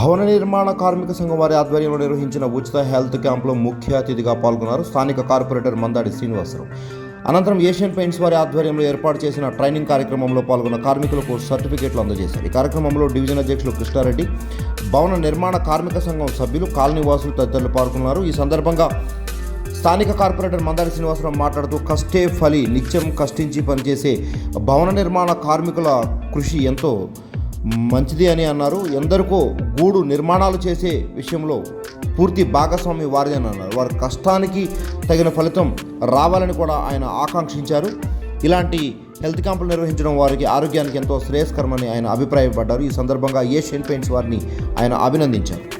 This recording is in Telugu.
భవన నిర్మాణ కార్మిక సంఘం వారి ఆధ్వర్యంలో నిర్వహించిన ఉచిత హెల్త్ క్యాంప్లో ముఖ్య అతిథిగా పాల్గొన్నారు స్థానిక కార్పొరేటర్ మందాడి శ్రీనివాసరావు. అనంతరం ఏషియన్ పెయింట్స్ వారి ఆధ్వర్యంలో ఏర్పాటు చేసిన ట్రైనింగ్ కార్యక్రమంలో పాల్గొన్న కార్మికులకు సర్టిఫికేట్లు అందజేశారు. ఈ కార్యక్రమంలో డివిజన్ అధ్యక్షులు కృష్ణారెడ్డి భవన నిర్మాణ కార్మిక సంఘం సభ్యులు కాలనీవాసులు తదితరులు పాల్గొన్నారు. ఈ సందర్భంగా స్థానిక కార్పొరేటర్ మందారి శ్రీనివాసరావు మాట్లాడుతూ కష్టే ఫలి నిత్యం కష్టించి పనిచేసే భవన నిర్మాణ కార్మికుల కృషి ఎంతో మంచిది అని అన్నారు. ఎందరికో గూడు నిర్మాణాలు చేసే విషయంలో పూర్తి భాగస్వామి వారిది అని అన్నారు. వారి కష్టానికి తగిన ఫలితం రావాలని కూడా ఆయన ఆకాంక్షించారు. ఇలాంటి హెల్త్ క్యాంపులు నిర్వహించడం వారికి ఆరోగ్యానికి ఎంతో శ్రేయస్కరమని ఆయన అభిప్రాయపడ్డారు. ఈ సందర్భంగా ఏషియన్ పెయింట్స్ వారిని ఆయన అభినందించారు.